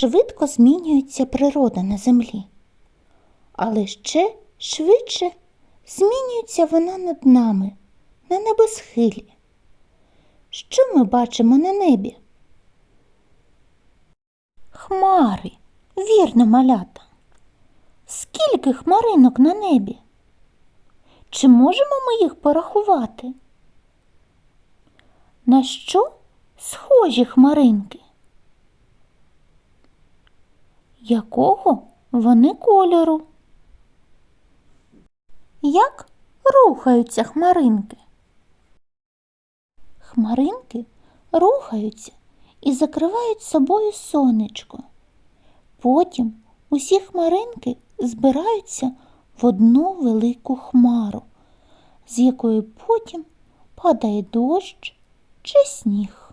швидко змінюється природа на землі, але ще швидше змінюється вона над нами, на небосхилі. Що ми бачимо на небі? Хмари, вірно, малята. Скільки хмаринок на небі? Чи можемо ми їх порахувати? На що схожі хмаринки? Якого вони кольору? Як рухаються хмаринки? Хмаринки рухаються і закривають собою сонечко. Потім усі хмаринки збираються в одну велику хмару, з якої потім падає дощ чи сніг.